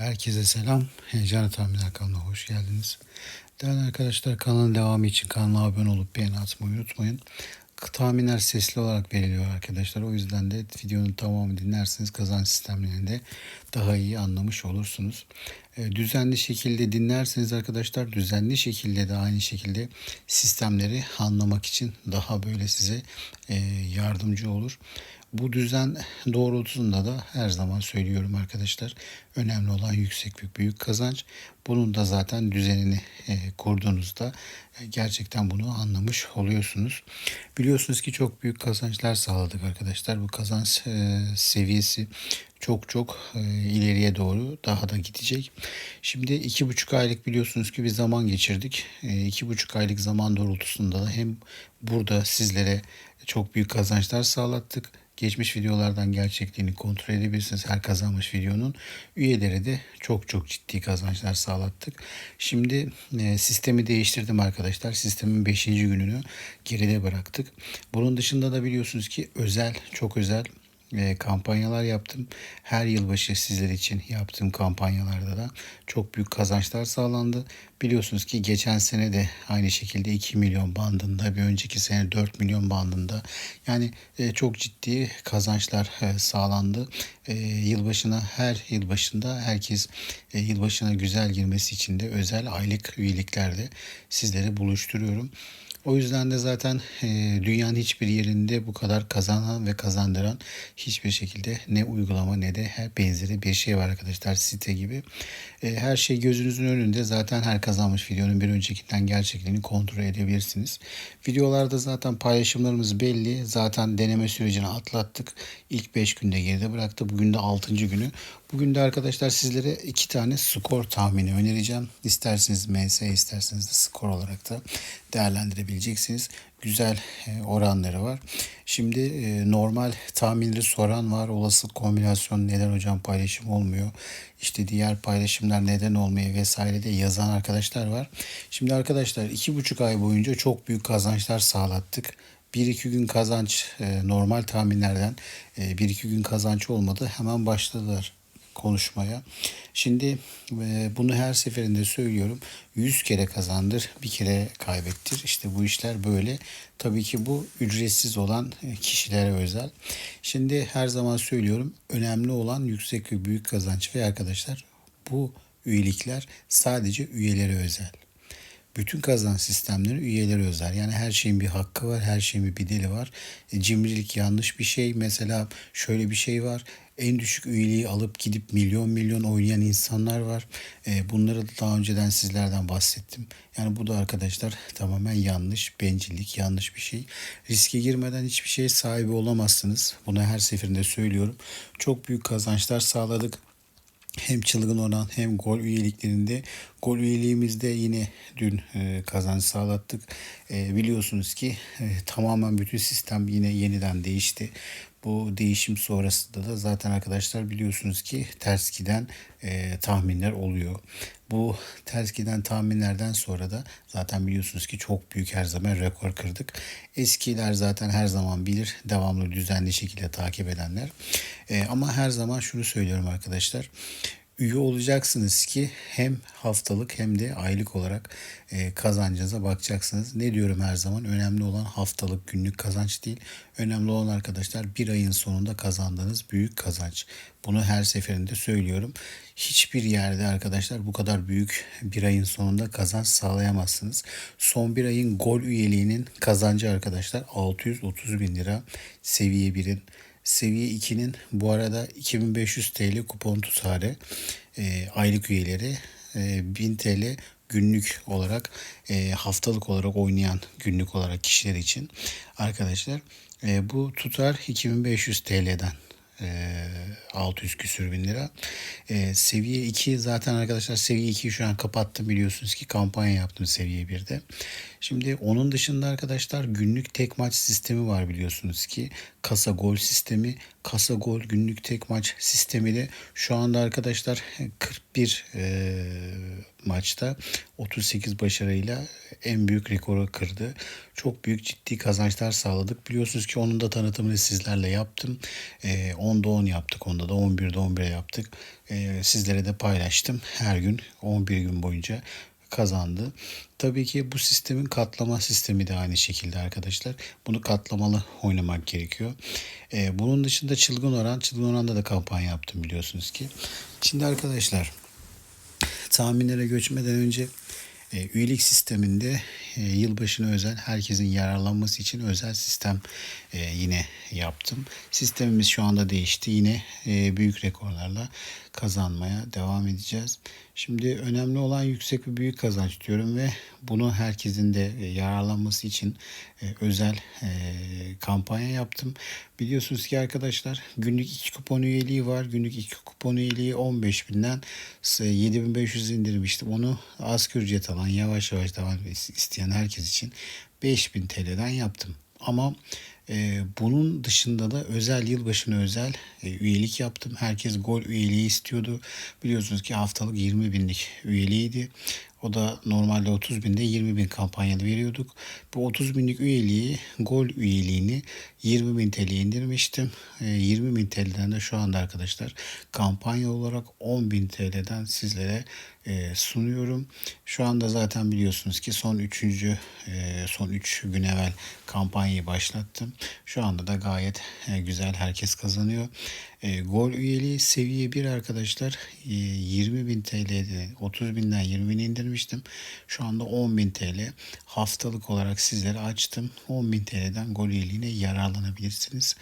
Herkese selam. Heyecanı Tahminler kanalına hoş geldiniz. Değerli arkadaşlar kanalın devamı için kanala abone olup beğeni atmayı unutmayın. Tahminler sesli olarak veriliyor arkadaşlar. O yüzden de videonun tamamını dinlerseniz kazanç sistemlerini de daha iyi anlamış olursunuz. E, düzenli şekilde dinlerseniz arkadaşlar düzenli şekilde de aynı şekilde sistemleri anlamak için daha böyle size e, yardımcı olur. Bu düzen doğrultusunda da her zaman söylüyorum arkadaşlar. Önemli olan yüksek bir büyük kazanç. Bunun da zaten düzenini e, kurduğunuzda e, gerçekten bunu anlamış oluyorsunuz. Biliyorsunuz ki çok büyük kazançlar sağladık arkadaşlar. Bu kazanç e, seviyesi çok çok e, ileriye doğru daha da gidecek. Şimdi iki buçuk aylık biliyorsunuz ki bir zaman geçirdik. E, iki buçuk aylık zaman doğrultusunda da hem burada sizlere çok büyük kazançlar sağlattık geçmiş videolardan gerçekliğini kontrol edebilirsiniz. Her kazanmış videonun üyeleri de çok çok ciddi kazançlar sağlattık. Şimdi e, sistemi değiştirdim arkadaşlar. Sistemin 5. gününü geride bıraktık. Bunun dışında da biliyorsunuz ki özel, çok özel e, kampanyalar yaptım. Her yılbaşı sizler için yaptığım kampanyalarda da çok büyük kazançlar sağlandı. Biliyorsunuz ki geçen sene de aynı şekilde 2 milyon bandında, bir önceki sene 4 milyon bandında. Yani e, çok ciddi kazançlar e, sağlandı. E, yılbaşına her yılbaşında herkes yılbaşına güzel girmesi için de özel aylık üyeliklerde sizleri buluşturuyorum. O yüzden de zaten e, dünyanın hiçbir yerinde bu kadar kazanan ve kazandıran hiçbir şekilde ne uygulama ne de her benzeri bir şey var arkadaşlar site gibi. E, her şey gözünüzün önünde zaten her kazanmış videonun bir öncekinden gerçekliğini kontrol edebilirsiniz. Videolarda zaten paylaşımlarımız belli. Zaten deneme sürecini atlattık. İlk 5 günde geride bıraktı. Bugün de 6. günü. Bugün de arkadaşlar sizlere iki tane skor tahmini önereceğim. İsterseniz MS isterseniz de skor olarak da değerlendirebileceksiniz. Güzel e, oranları var. Şimdi e, normal tahminleri soran var. Olası kombinasyon neden hocam paylaşım olmuyor? İşte diğer paylaşımlar neden olmuyor vesaire de yazan arkadaşlar var. Şimdi arkadaşlar iki buçuk ay boyunca çok büyük kazançlar sağlattık. Bir iki gün kazanç e, normal tahminlerden bir iki gün kazanç olmadı. Hemen başladılar konuşmaya. Şimdi e, bunu her seferinde söylüyorum. 100 kere kazandır, bir kere kaybettir. İşte bu işler böyle. Tabii ki bu ücretsiz olan kişilere özel. Şimdi her zaman söylüyorum. Önemli olan yüksek ve büyük kazanç ve arkadaşlar bu üyelikler sadece üyelere özel. Bütün kazanç sistemleri üyeleri özel. Yani her şeyin bir hakkı var, her şeyin bir bedeli var. E, cimrilik yanlış bir şey. Mesela şöyle bir şey var. En düşük üyeliği alıp gidip milyon milyon oynayan insanlar var. E, bunları da daha önceden sizlerden bahsettim. Yani bu da arkadaşlar tamamen yanlış, bencillik, yanlış bir şey. Riske girmeden hiçbir şey sahibi olamazsınız. Bunu her seferinde söylüyorum. Çok büyük kazançlar sağladık hem çılgın olan hem gol üyeliklerinde gol üyeliğimizde yine dün e, kazanç sağlattık. E, biliyorsunuz ki e, tamamen bütün sistem yine yeniden değişti. Bu değişim sonrasında da zaten arkadaşlar biliyorsunuz ki ters giden e, tahminler oluyor. Bu ters giden tahminlerden sonra da zaten biliyorsunuz ki çok büyük her zaman rekor kırdık. Eskiler zaten her zaman bilir devamlı düzenli şekilde takip edenler. E, ama her zaman şunu söylüyorum arkadaşlar üye olacaksınız ki hem haftalık hem de aylık olarak e, kazancınıza bakacaksınız. Ne diyorum her zaman önemli olan haftalık günlük kazanç değil. Önemli olan arkadaşlar bir ayın sonunda kazandığınız büyük kazanç. Bunu her seferinde söylüyorum. Hiçbir yerde arkadaşlar bu kadar büyük bir ayın sonunda kazanç sağlayamazsınız. Son bir ayın gol üyeliğinin kazancı arkadaşlar 630 bin lira seviye 1'in Seviye 2'nin bu arada 2500 TL kupon tutarı e, aylık üyeleri e, 1000 TL günlük olarak e, haftalık olarak oynayan günlük olarak kişiler için. Arkadaşlar e, bu tutar 2500 TL'den 600 küsür bin lira. E, seviye 2 zaten arkadaşlar seviye 2'yi şu an kapattım biliyorsunuz ki kampanya yaptım seviye 1'de. Şimdi onun dışında arkadaşlar günlük tek maç sistemi var biliyorsunuz ki. Kasa gol sistemi, kasa gol günlük tek maç sistemi de şu anda arkadaşlar 41 e, maçta 38 başarıyla en büyük rekoru kırdı. Çok büyük ciddi kazançlar sağladık. Biliyorsunuz ki onun da tanıtımını sizlerle yaptım. E, 10'da 10 yaptık. Onda da 11'de 11 yaptık. Ee, sizlere de paylaştım. Her gün 11 gün boyunca kazandı. Tabii ki bu sistemin katlama sistemi de aynı şekilde arkadaşlar. Bunu katlamalı oynamak gerekiyor. Ee, bunun dışında çılgın oran, çılgın oranda da kampanya yaptım biliyorsunuz ki. Şimdi arkadaşlar tahminlere göçmeden önce e, üyelik sisteminde e, yılbaşına özel herkesin yararlanması için özel sistem e, yine yaptım. Sistemimiz şu anda değişti. Yine e, büyük rekorlarla kazanmaya devam edeceğiz. Şimdi önemli olan yüksek ve büyük kazanç diyorum ve bunu herkesin de e, yararlanması için e, özel e, kampanya yaptım. Biliyorsunuz ki arkadaşlar günlük 2 kupon üyeliği var. Günlük 2 kupon üyeliği 15 binden 7500 indirmiştim. Onu asgari ücret alan yavaş yavaş devam isteyen herkes için 5000 TL'den yaptım. Ama e, bunun dışında da özel yılbaşına özel e, üyelik yaptım. Herkes gol üyeliği istiyordu. Biliyorsunuz ki haftalık 20 binlik üyeliğiydi. O da normalde 30 binde 20 bin kampanyalı veriyorduk. Bu 30 binlik üyeliği, gol üyeliğini 20 bin TL indirmiştim. 20 bin TL'den de şu anda arkadaşlar kampanya olarak 10 bin TL'den sizlere e, sunuyorum. Şu anda zaten biliyorsunuz ki son 3. E, son 3 gün evvel kampanyayı başlattım. Şu anda da gayet e, güzel herkes kazanıyor. E, gol üyeliği seviye 1 arkadaşlar e, 20 bin TL'de 30 binden 20 bin indirmiştim. Şu anda 10 bin TL haftalık olarak sizlere açtım. 10 bin TL'den gol üyeliğine yararlanabilirsiniz.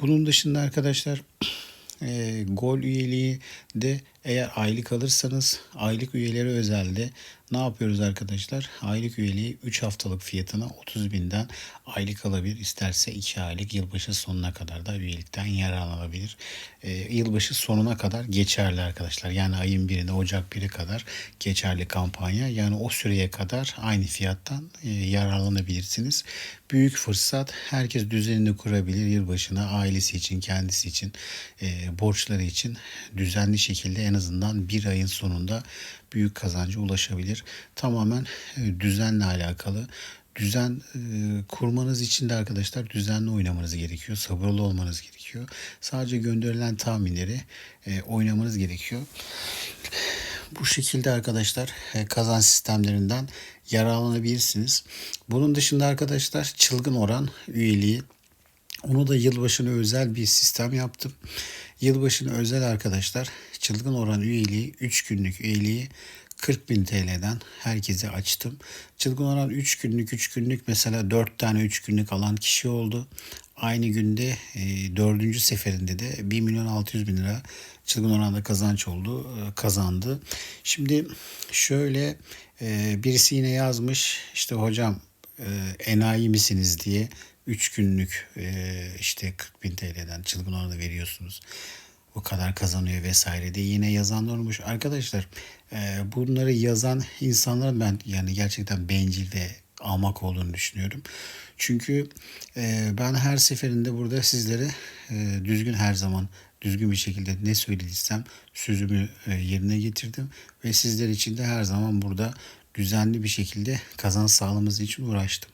Bunun dışında arkadaşlar e, gol üyeliği de eğer aylık alırsanız aylık üyeleri özelde ne yapıyoruz arkadaşlar? Aylık üyeliği 3 haftalık fiyatına 30 binden aylık alabilir. İsterse 2 aylık yılbaşı sonuna kadar da üyelikten yararlanabilir. E, yılbaşı sonuna kadar geçerli arkadaşlar. Yani ayın birinde Ocak 1'i kadar geçerli kampanya. Yani o süreye kadar aynı fiyattan e, yararlanabilirsiniz. Büyük fırsat. Herkes düzenini kurabilir yılbaşına ailesi için, kendisi için, e, borçları için düzenli şekilde en azından bir ayın sonunda büyük kazanca ulaşabilir. Tamamen e, düzenle alakalı. Düzen e, kurmanız için de arkadaşlar düzenli oynamanız gerekiyor. Sabırlı olmanız gerekiyor. Sadece gönderilen tahminleri e, oynamanız gerekiyor. Bu şekilde arkadaşlar kazan sistemlerinden yararlanabilirsiniz. Bunun dışında arkadaşlar çılgın oran üyeliği onu da yılbaşına özel bir sistem yaptım. Yılbaşına özel arkadaşlar çılgın oran üyeliği 3 günlük üyeliği 40 bin TL'den herkese açtım. Çılgın oran 3 günlük 3 günlük mesela 4 tane 3 günlük alan kişi oldu. Aynı günde e, dördüncü seferinde de 1 milyon 600 bin lira çılgın oranda kazanç oldu, e, kazandı. Şimdi şöyle e, birisi yine yazmış işte hocam e, enayi misiniz diye 3 günlük e, işte 40 bin TL'den çılgın oranda veriyorsunuz. Bu kadar kazanıyor vesaire diye yine yazanlar olmuş. Arkadaşlar e, bunları yazan insanlar ben yani gerçekten bencil ve almak olduğunu düşünüyorum. Çünkü e, ben her seferinde burada sizlere düzgün her zaman düzgün bir şekilde ne söylediysem sözümü yerine getirdim ve sizler için de her zaman burada düzenli bir şekilde kazanç sağlaması için uğraştım.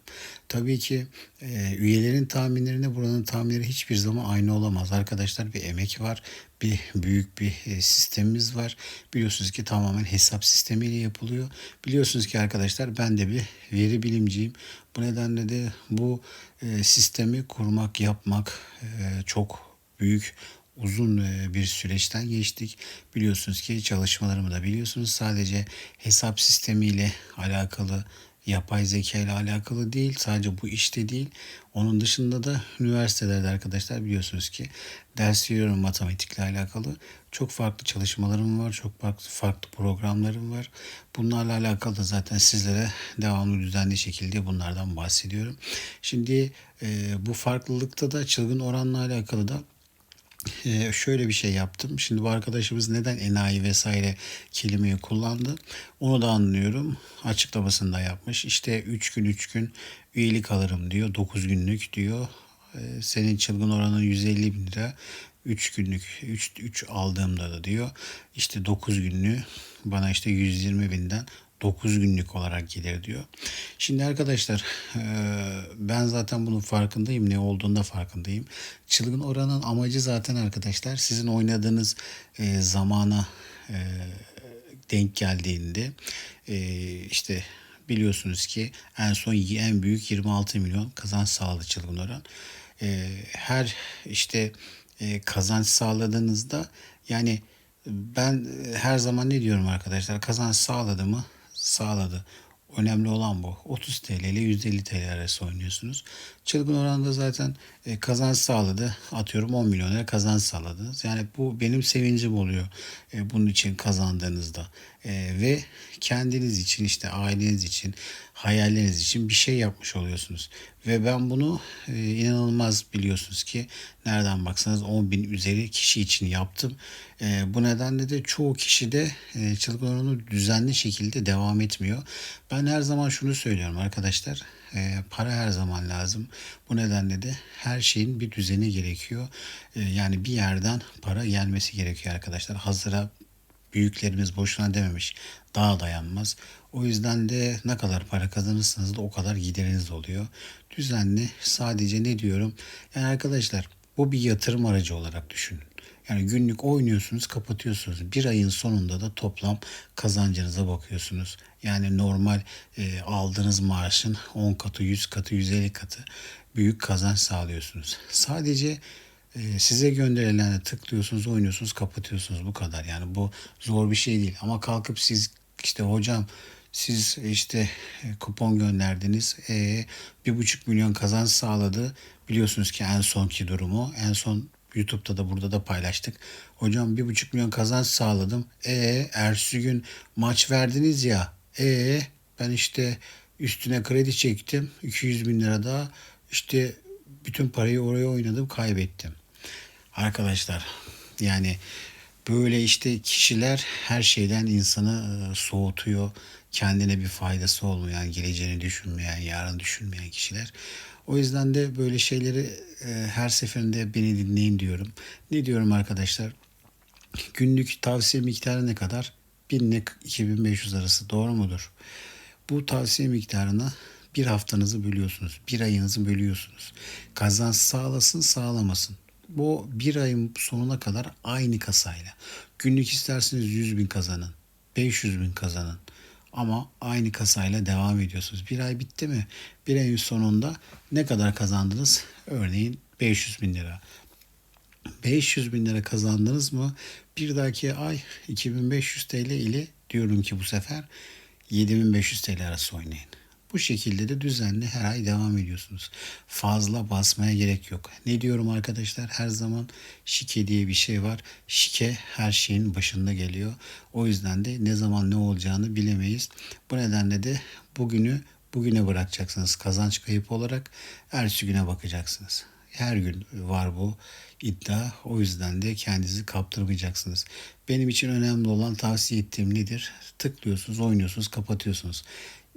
Tabii ki e, üyelerin tahminlerine buranın tahminleri hiçbir zaman aynı olamaz. Arkadaşlar bir emek var. Bir büyük bir e, sistemimiz var. Biliyorsunuz ki tamamen hesap sistemiyle yapılıyor. Biliyorsunuz ki arkadaşlar ben de bir veri bilimciyim. Bu nedenle de bu e, sistemi kurmak, yapmak e, çok büyük uzun e, bir süreçten geçtik. Biliyorsunuz ki çalışmalarımı da biliyorsunuz. Sadece hesap sistemiyle alakalı yapay zeka ile alakalı değil. Sadece bu işte değil. Onun dışında da üniversitelerde arkadaşlar biliyorsunuz ki ders veriyorum matematikle alakalı. Çok farklı çalışmalarım var. Çok farklı, farklı programlarım var. Bunlarla alakalı da zaten sizlere devamlı düzenli şekilde bunlardan bahsediyorum. Şimdi e, bu farklılıkta da çılgın oranla alakalı da ee, şöyle bir şey yaptım. Şimdi bu arkadaşımız neden enayi vesaire kelimeyi kullandı? Onu da anlıyorum. Açıklamasında yapmış. İşte 3 gün 3 gün üyelik alırım diyor. 9 günlük diyor. Ee, senin çılgın oranın 150 bin lira. 3 günlük 3, 3 aldığımda da diyor. İşte 9 günlüğü bana işte 120 binden 9 günlük olarak gelir diyor. Şimdi arkadaşlar e, ben zaten bunun farkındayım. Ne olduğunda farkındayım. Çılgın oranın amacı zaten arkadaşlar sizin oynadığınız e, zamana e, denk geldiğinde işte biliyorsunuz ki en son en büyük 26 milyon kazanç sağladı çılgın oran. Her işte kazanç sağladığınızda yani ben her zaman ne diyorum arkadaşlar kazanç sağladı mı sağladı. Önemli olan bu. 30 TL ile 150 TL arası oynuyorsunuz. Çılgın oranda zaten e, kazanç sağladı. Atıyorum 10 milyon lira kazanç sağladınız. Yani bu benim sevincim oluyor. E, bunun için kazandığınızda. E, ve kendiniz için işte aileniz için hayalleriniz için bir şey yapmış oluyorsunuz. Ve ben bunu e, inanılmaz biliyorsunuz ki nereden baksanız 10 bin üzeri kişi için yaptım. E, bu nedenle de çoğu kişi de çılgın oranı düzenli şekilde devam etmiyor. Ben her zaman şunu söylüyorum arkadaşlar. E, para her zaman lazım. Bu nedenle de her şeyin bir düzeni gerekiyor. E, yani bir yerden para gelmesi gerekiyor arkadaşlar. Hazıra büyüklerimiz boşuna dememiş. Daha dayanmaz. O yüzden de ne kadar para kazanırsanız da o kadar gideriniz oluyor. Düzenli sadece ne diyorum? Yani arkadaşlar bu bir yatırım aracı olarak düşünün. Yani günlük oynuyorsunuz, kapatıyorsunuz. Bir ayın sonunda da toplam kazancınıza bakıyorsunuz. Yani normal e, aldığınız maaşın 10 katı, 100 katı, 150 katı büyük kazanç sağlıyorsunuz. Sadece e, size gönderilenle tıklıyorsunuz, oynuyorsunuz, kapatıyorsunuz. Bu kadar. Yani bu zor bir şey değil. Ama kalkıp siz işte hocam siz işte e, kupon gönderdiniz. E, bir buçuk milyon kazanç sağladı. Biliyorsunuz ki en sonki durumu. En son YouTube'da da burada da paylaştık. Hocam bir buçuk milyon kazanç sağladım. E ertesi gün maç verdiniz ya. E ben işte üstüne kredi çektim. 200 bin lira daha. İşte bütün parayı oraya oynadım kaybettim. Arkadaşlar yani böyle işte kişiler her şeyden insanı e, soğutuyor. Kendine bir faydası olmayan, geleceğini düşünmeyen, yarın düşünmeyen kişiler. O yüzden de böyle şeyleri e, her seferinde beni dinleyin diyorum. Ne diyorum arkadaşlar? Günlük tavsiye miktarı ne kadar? 1000 ile 2500 arası doğru mudur? Bu tavsiye miktarına bir haftanızı bölüyorsunuz. Bir ayınızı bölüyorsunuz. Kazanç sağlasın sağlamasın. Bu bir ayın sonuna kadar aynı kasayla. Günlük isterseniz 100 bin kazanın. 500 bin kazanın. Ama aynı kasayla devam ediyorsunuz. Bir ay bitti mi? Bir ayın sonunda ne kadar kazandınız? Örneğin 500 bin lira. 500 bin lira kazandınız mı? Bir dahaki ay 2500 TL ile diyorum ki bu sefer 7500 TL arası oynayın. Bu şekilde de düzenli her ay devam ediyorsunuz. Fazla basmaya gerek yok. Ne diyorum arkadaşlar? Her zaman şike diye bir şey var. Şike her şeyin başında geliyor. O yüzden de ne zaman ne olacağını bilemeyiz. Bu nedenle de bugünü bugüne bırakacaksınız kazanç kayıp olarak. Ertesi güne bakacaksınız. Her gün var bu iddia. O yüzden de kendinizi kaptırmayacaksınız. Benim için önemli olan tavsiye ettiğim nedir? Tıklıyorsunuz, oynuyorsunuz, kapatıyorsunuz.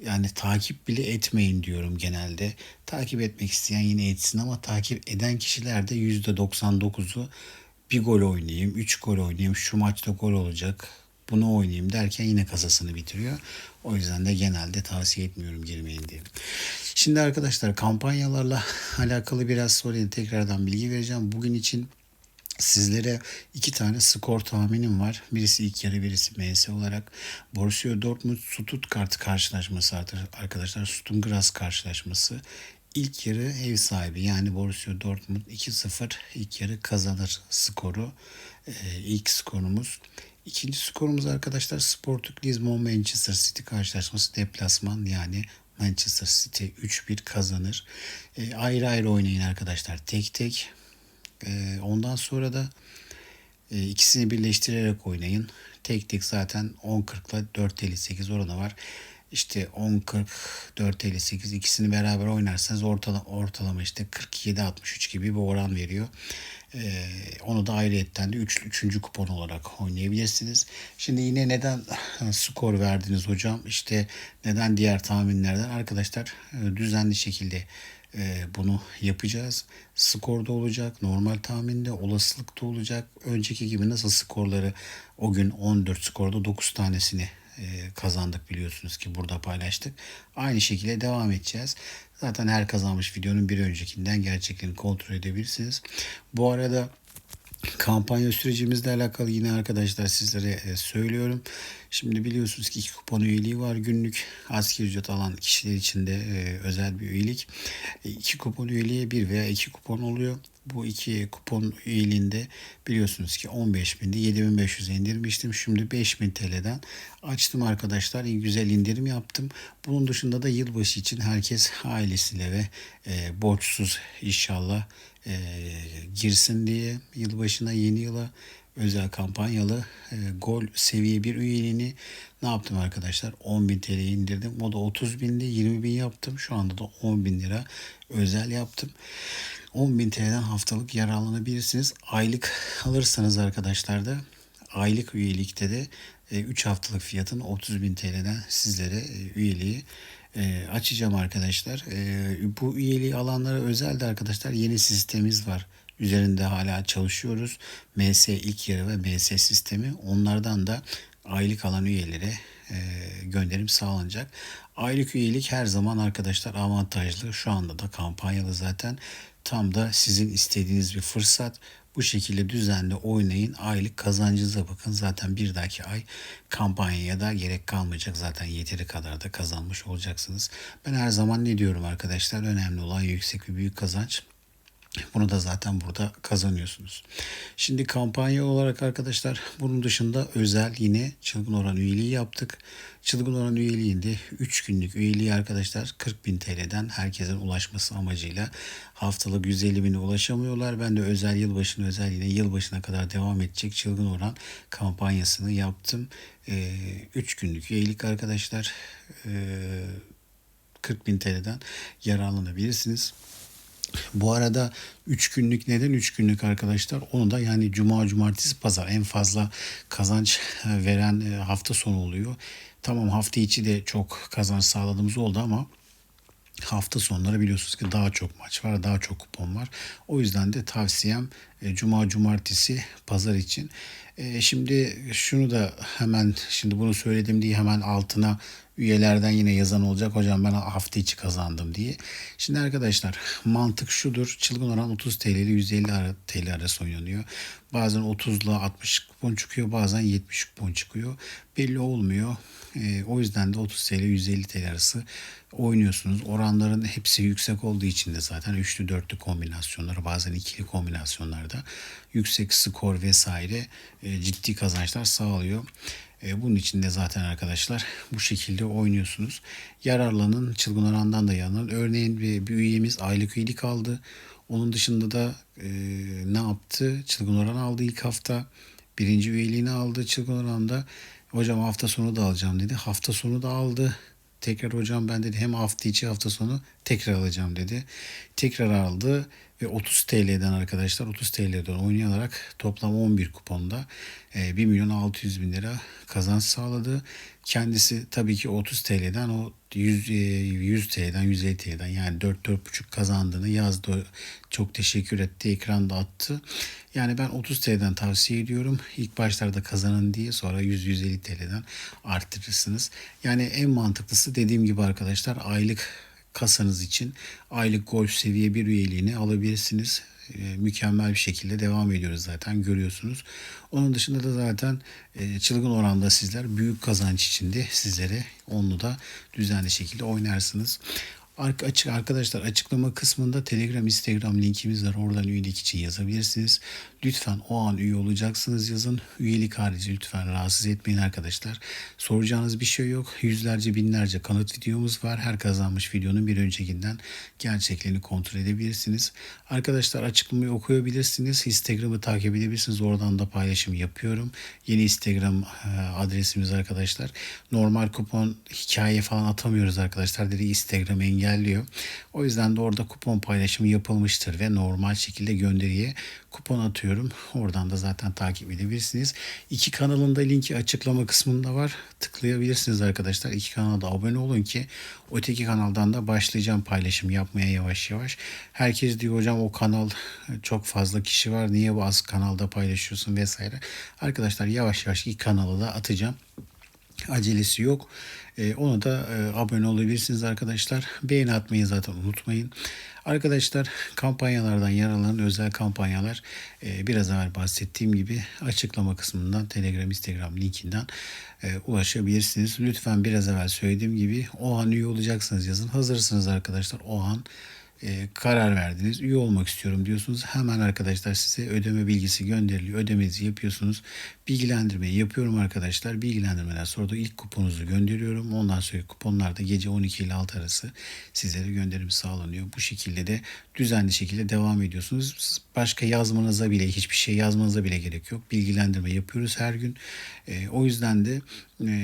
Yani takip bile etmeyin diyorum genelde. Takip etmek isteyen yine etsin ama takip eden kişiler de %99'u bir gol oynayayım, üç gol oynayayım, şu maçta gol olacak, bunu oynayayım derken yine kasasını bitiriyor. O yüzden de genelde tavsiye etmiyorum girmeyin diye. Şimdi arkadaşlar kampanyalarla alakalı biraz sonra tekrardan bilgi vereceğim. Bugün için Sizlere iki tane skor tahminim var. Birisi ilk yarı, birisi MS olarak. Borussia Dortmund Stuttgart karşılaşması arkadaşlar. Sturm karşılaşması. İlk yarı ev sahibi yani Borussia Dortmund 2-0 ilk yarı kazanır skoru. Ee, ilk skorumuz. İkinci skorumuz arkadaşlar Sporting Lisbon Manchester City karşılaşması deplasman yani Manchester City 3-1 kazanır. E, ayrı ayrı oynayın arkadaşlar tek tek. E, ondan sonra da e, ikisini birleştirerek oynayın. Tek tek zaten 10-40 ile 4-58 oranı var. İşte 10-40, 4-58 ikisini beraber oynarsanız ortalama, ortalama işte 47-63 gibi bir oran veriyor. Ee, onu da ayrıyetten de 3. Üç, 3. kupon olarak oynayabilirsiniz. Şimdi yine neden skor verdiniz hocam? İşte neden diğer tahminlerden? Arkadaşlar e, düzenli şekilde e, bunu yapacağız. Skorda olacak, normal tahminde, olasılıkta olacak. Önceki gibi nasıl skorları o gün 14 skorda 9 tanesini e, kazandık biliyorsunuz ki burada paylaştık. Aynı şekilde devam edeceğiz. Zaten her kazanmış videonun bir öncekinden gerçeklerini kontrol edebilirsiniz. Bu arada kampanya sürecimizle alakalı yine arkadaşlar sizlere e, söylüyorum. Şimdi biliyorsunuz ki iki kupon üyeliği var günlük. Asgari ücret alan kişiler için de e, özel bir üyelik. E, iki kupon üyeliğe bir veya iki kupon oluyor. Bu iki kupon üyeliğinde biliyorsunuz ki 15 binde 7500 indirmiştim. Şimdi 5000 TL'den açtım arkadaşlar. Güzel indirim yaptım. Bunun dışında da yılbaşı için herkes ailesiyle ve e, borçsuz inşallah e, girsin diye yılbaşına yeni yıla özel kampanyalı e, gol seviye bir üyeliğini ne yaptım arkadaşlar? 10.000 TL indirdim. O da 30 binde 20 bin yaptım. Şu anda da 10 bin lira özel yaptım. 10.000 TL'den haftalık yararlanabilirsiniz. Aylık alırsanız arkadaşlar da aylık üyelikte de 3 haftalık fiyatın 30.000 TL'den sizlere e, üyeliği e, açacağım arkadaşlar. E, bu üyeliği alanlara özel de arkadaşlar yeni sistemimiz var. Üzerinde hala çalışıyoruz. MS ilk yarı ve MS sistemi. Onlardan da aylık alan üyelere e, gönderim sağlanacak. Aylık üyelik her zaman arkadaşlar avantajlı. Şu anda da kampanyalı zaten. Tam da sizin istediğiniz bir fırsat. Bu şekilde düzenli oynayın. Aylık kazancınıza bakın. Zaten bir dahaki ay kampanyaya da gerek kalmayacak. Zaten yeteri kadar da kazanmış olacaksınız. Ben her zaman ne diyorum arkadaşlar? Önemli olan yüksek ve büyük kazanç. Bunu da zaten burada kazanıyorsunuz. Şimdi kampanya olarak arkadaşlar bunun dışında özel yine çılgın oran üyeliği yaptık. Çılgın oran üyeliğinde 3 günlük üyeliği arkadaşlar 40 bin TL'den herkesin ulaşması amacıyla haftalık 150 bine ulaşamıyorlar. Ben de özel yılbaşına özel yine yılbaşına kadar devam edecek çılgın oran kampanyasını yaptım. 3 ee, günlük üyelik arkadaşlar. Ee, 40 bin TL'den yararlanabilirsiniz. Bu arada 3 günlük neden 3 günlük arkadaşlar? Onu da yani cuma, cumartesi, pazar en fazla kazanç e, veren e, hafta sonu oluyor. Tamam hafta içi de çok kazanç sağladığımız oldu ama hafta sonları biliyorsunuz ki daha çok maç var, daha çok kupon var. O yüzden de tavsiyem e, cuma, cumartesi, pazar için. Şimdi şunu da hemen şimdi bunu söyledim diye hemen altına üyelerden yine yazan olacak. Hocam ben hafta içi kazandım diye. Şimdi arkadaşlar mantık şudur. Çılgın oran 30 TL ile 150 TL arası oynanıyor. Bazen 30 ile 60 kupon çıkıyor. Bazen 70 kupon çıkıyor. Belli olmuyor. E, o yüzden de 30 TL 150 TL arası oynuyorsunuz. Oranların hepsi yüksek olduğu için de zaten üçlü dörtlü kombinasyonları bazen ikili kombinasyonlarda yüksek skor vesaire e, ciddi kazançlar sağlıyor. E, bunun için de zaten arkadaşlar bu şekilde oynuyorsunuz. Yararlanın çılgın orandan da yararlanın. Örneğin bir, bir üyemiz aylık üyelik aldı. Onun dışında da e, ne yaptı? Çılgın oran aldı ilk hafta. Birinci üyeliğini aldı çılgın oranda. Hocam hafta sonu da alacağım dedi. Hafta sonu da aldı. Tekrar hocam ben dedi hem hafta içi hafta sonu tekrar alacağım dedi. Tekrar aldı ve 30 TL'den arkadaşlar 30 TL'den oynayarak toplam 11 kuponda 1 milyon 600 bin lira kazanç sağladı. Kendisi tabii ki 30 TL'den o 100, 100 TL'den 150 TL'den yani 4-4,5 kazandığını yazdı. Çok teşekkür etti. Ekranda attı. Yani ben 30 TL'den tavsiye ediyorum. İlk başlarda kazanın diye sonra 100-150 TL'den arttırırsınız. Yani en mantıklısı dediğim gibi arkadaşlar aylık kasanız için aylık golf seviye bir üyeliğini alabilirsiniz. E, mükemmel bir şekilde devam ediyoruz zaten görüyorsunuz. Onun dışında da zaten e, çılgın oranda sizler büyük kazanç içinde sizlere onlu da düzenli şekilde oynarsınız. Açık arkadaşlar açıklama kısmında Telegram, Instagram linkimiz var. Oradan üyelik için yazabilirsiniz. Lütfen o an üye olacaksınız yazın. Üyelik harici lütfen rahatsız etmeyin arkadaşlar. Soracağınız bir şey yok. Yüzlerce binlerce kanıt videomuz var. Her kazanmış videonun bir öncekinden gerçeklerini kontrol edebilirsiniz. Arkadaşlar açıklamayı okuyabilirsiniz. Instagram'ı takip edebilirsiniz. Oradan da paylaşım yapıyorum. Yeni Instagram e, adresimiz arkadaşlar. Normal kupon hikaye falan atamıyoruz arkadaşlar. Dedi Instagram engelliyor. O yüzden de orada kupon paylaşımı yapılmıştır ve normal şekilde gönderiye kupon atıyorum. Oradan da zaten takip edebilirsiniz. İki kanalın da linki açıklama kısmında var. Tıklayabilirsiniz arkadaşlar. İki kanala da abone olun ki öteki kanaldan da başlayacağım paylaşım yapmaya yavaş yavaş. Herkes diyor hocam o kanal çok fazla kişi var. Niye bu az kanalda paylaşıyorsun vesaire. Arkadaşlar yavaş yavaş iki kanalı da atacağım. acelesi yok. Ee, ona da e, abone olabilirsiniz arkadaşlar. Beğeni atmayı zaten unutmayın. Arkadaşlar kampanyalardan yararlanan özel kampanyalar e, biraz evvel bahsettiğim gibi açıklama kısmından Telegram, Instagram linkinden e, ulaşabilirsiniz. Lütfen biraz evvel söylediğim gibi o an üye olacaksınız yazın. Hazırsınız arkadaşlar o an e, karar verdiniz. Üye olmak istiyorum diyorsunuz. Hemen arkadaşlar size ödeme bilgisi gönderiliyor. Ödemenizi yapıyorsunuz. Bilgilendirmeyi yapıyorum arkadaşlar. Bilgilendirmeden sonra da ilk kuponunuzu gönderiyorum. Ondan sonra kuponlar da gece 12 ile 6 arası sizlere gönderim sağlanıyor. Bu şekilde de düzenli şekilde devam ediyorsunuz. Başka yazmanıza bile hiçbir şey yazmanıza bile gerek yok. Bilgilendirme yapıyoruz her gün. E, o yüzden de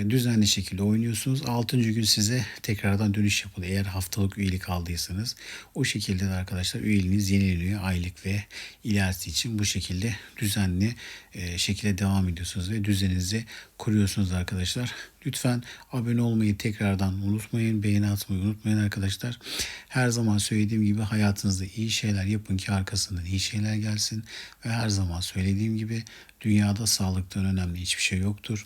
düzenli şekilde oynuyorsunuz. 6. gün size tekrardan dönüş yapılıyor. Eğer haftalık üyelik aldıysanız o şekilde de arkadaşlar üyeliğiniz yenileniyor aylık ve ilerisi için bu şekilde düzenli e, şekilde devam ediyorsunuz ve düzeninizi kuruyorsunuz arkadaşlar. Lütfen abone olmayı tekrardan unutmayın. Beğeni atmayı unutmayın arkadaşlar. Her zaman söylediğim gibi hayatınızda iyi şeyler yapın ki arkasından iyi şeyler gelsin. Ve her zaman söylediğim gibi dünyada sağlıktan önemli hiçbir şey yoktur.